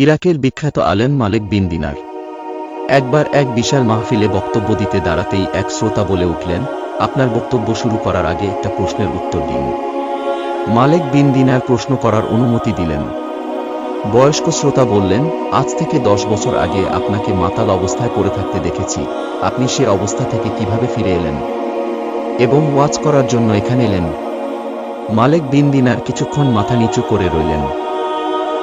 ইরাকের বিখ্যাত আলেম মালিক বিন দিনার। একবার এক বিশাল মাহফিলে বক্তব্য দিতে দাঁড়াতেই এক শ্রোতা বলে উঠলেন, আপনার বক্তব্য শুরু করার আগে একটা প্রশ্নের উত্তর দিন। মালিক বিন দিনার প্রশ্ন করার অনুমতি দিলেন। বয়স্ক শ্রোতা বললেন, আজ থেকে দশ বছর আগে আপনাকে মাতাল অবস্থায় পড়ে থাকতে দেখেছি। আপনি সে অবস্থা থেকে কীভাবে ফিরে এলেন? এবং ওয়াচ করার জন্য এখানে এলেন? মালিক বিন দিনার কিছুক্ষণ মাথা নিচু করে রইলেন।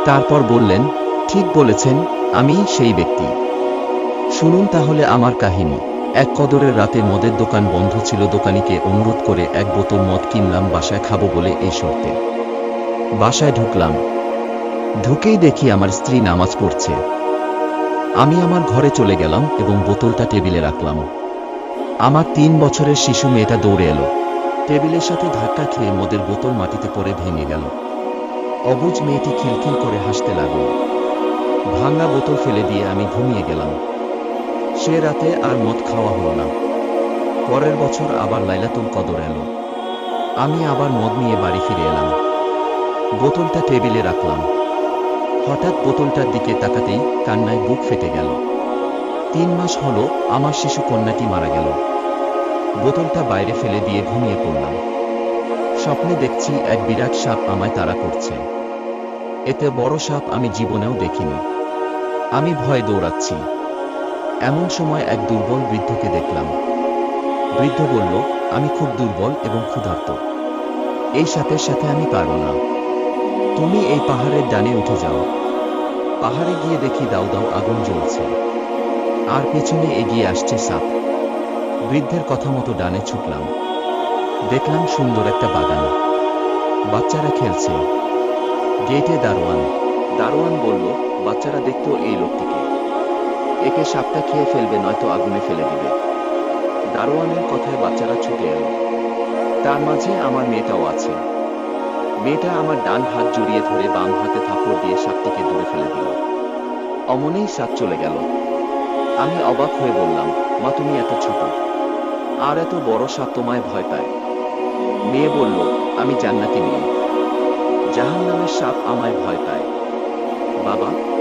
তারপর বললেন ঠিক বলেছেন, আমি সেই ব্যক্তি। শুনুন তাহলে আমার কাহিনী। এক কদরের রাতে মদের দোকান বন্ধ ছিল, দোকানিকে অনুরোধ করে এক বোতল মদ কিনলাম, বাসায় খাব বলে এই শর্তে। বাসায় ঢুকলাম। ঢুকেই দেখি আমার স্ত্রী নামাজ পড়ছে। আমি আমার ঘরে চলে গেলাম এবং বোতলটা টেবিলে রাখলাম। আমার তিন বছরের শিশু মেয়েটা দৌড়ে এলো। টেবিলের সাথে ধাক্কা খেয়ে মদের বোতল মাটিতে পড়ে ভেঙে গেল। অবুজ মেয়েটি খিলখিল করে হাসতে লাগল। ভাঙা বোতল ফেলে দিয়ে আমি ঘুমিয়ে গেলাম। সে রাতে আর মদ খাওয়া হলো না। পরের বছর আবার লাইলাতুল কদর এলো। আমি আবার মদ নিয়ে বাড়ি ফিরে এলাম। বোতলটা টেবিলে রাখলাম। হঠাৎ বোতলটার দিকে তাকাতেই কান্নায় বুক ফেটে গেল। তিন মাস হলো আমার শিশু কন্যাটি মারা গেল। বোতলটা বাইরে ফেলে দিয়ে ঘুমিয়ে পড়লাম। স্বপ্নে দেখছি এক বিরাট সাপ আমায় তাড়া করছে। এতে বড় সাপ আমি জীবনেও দেখিনি। আমি ভয় দৌড়াচ্ছি। এমন সময় এক দুর্বল বৃদ্ধকে দেখলাম। বৃদ্ধ বলল, আমি খুব দুর্বল এবং ক্ষুধার্ত। এই সাথে সাথে আমি পারব না। তুমি এই পাহাড়ের ডানে উঠে যাও। পাহাড়ে গিয়ে দেখি দাও দাও আগুন জ্বলছে। আর পেছনে এগিয়ে আসছে সাপ। বৃদ্ধের কথা মতো ডানে ছুটলাম। দেখলাম সুন্দর একটা বাগান। বাচ্চারা খেলছে। গেটে দারোয়ান। দারোয়ান বলল বাচ্চারা দেখতো এই লোকটিকে। একে সাপটা খেয়ে ফেলবে, নয়তো আগুনে ফেলে দিবে। দারোয়ানের কথায় বাচ্চারা ছুটে এলো। তার মাঝে আমার মেয়েটাও আছে। মেয়েটা আমার ডান হাত জড়িয়ে ধরে বাম হাতে থাপড় দিয়ে সাপটিকে দূরে ফেলে দিল। অমনেই সাপ চলে গেল। আমি অবাক হয়ে বললাম, মা, তুমি এত ছোট। আর এত বড় সাপ তোমায় ভয় পায়? মেয়ে বলল, আমি জান্নাতি মেয়ে। জাহান নামের সাপ আমায় ভয় পায়। বাবা?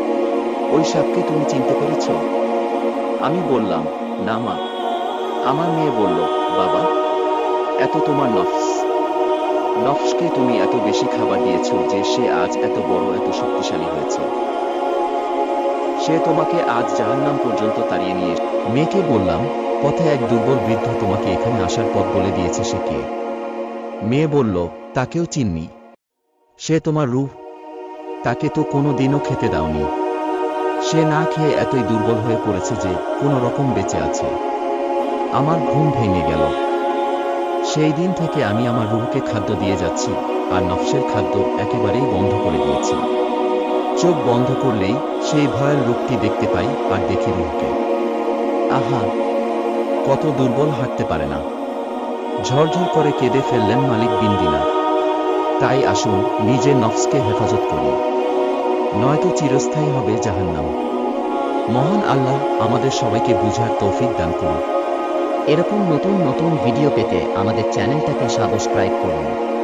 ওই সাপকে তুমি চিনতে পেরেছ? আমি বললাম, না মা। আমার মেয়ে বলল, বাবা, এত তোমার নফস। নফসকে তুমি এত বেশি খাবার দিয়েছ যে সে আজ এত বড়, এত শক্তিশালী হয়েছে। সে তোমাকে আজ জাহান্নাম পর্যন্ত তাড়িয়ে নিয়ে মেয়েকে বললাম, পথে এক দুর্বল বৃদ্ধ তোমাকে এখানে আসার পথ বলে দিয়েছে সে কে? মেয়ে বলল, তাকেও চিননি। সে তোমার রূহ তাকে তো কোনো দিনও খেতে দাওনি। সে না খেয়ে এতই দুর্বল হয়ে পড়েছে যে কোনো রকম বেঁচে আছে। আমার ঘুম ভেঙে গেল। সেই দিন থেকে আমি আমার রুহকে খাদ্য দিয়ে যাচ্ছি আর নফসের খাদ্য একেবারেই বন্ধ করে দিয়েছি। চোখ বন্ধ করলেই সেই ভয়ের রূপটি দেখতে পাই আর দেখি রুহকে। আহা, কত দুর্বল হাঁটতে পারে না। ঝরঝর করে কেঁদে ফেললেন মালিক বিন্দিনা তাই আসুন নিজে নফসকে হেফাজত করি। নয়তো চিরস্থায়ী হবে জাহান্নাম। মহান আল্লাহ আমাদের সবাইকে বুঝার তৌফিক দান করুন। এরকম নতুন নতুন ভিডিও পেতে আমাদের চ্যানেলটাকে সাবস্ক্রাইব করুন।